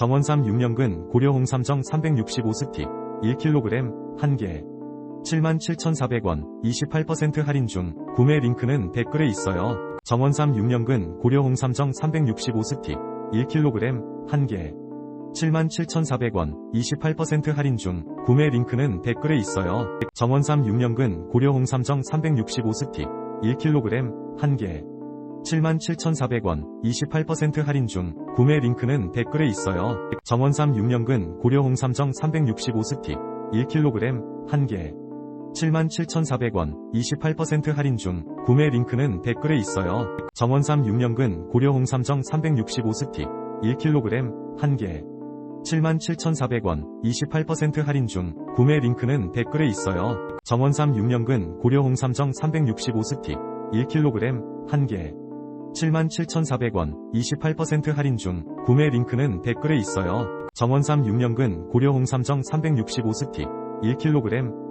정원삼 6년근 고려 홍삼정 365스틱 1kg 1개 77,400원 28% 할인 중 구매 링크는 댓글에 있어요. 정원삼 6년근 고려 홍삼정 365스틱 1kg 1개 77,400원 28% 할인 중 구매 링크는 댓글에 있어요. 정원삼 6년근 고려 홍삼정 365스틱 1kg 1개 77,400원 28% 할인 중 구매 링크는 댓글에 있어요. 정원삼 6년근 고려 홍삼정 365스틱 1kg 1개 77,400원 28% 할인 중 구매 링크는 댓글에 있어요. 정원삼 6년근 고려 홍삼정 365스틱 1kg 1개 77,400원 28% 할인 중 구매 링크는 댓글에 있어요. 정원삼 6년근 고려 홍삼정 365스틱 1kg 1개 77,400원 28% 할인 중 구매 링크는 댓글에 있어요. 정원삼 6년근 고려 홍삼정 365스틱 1kg 1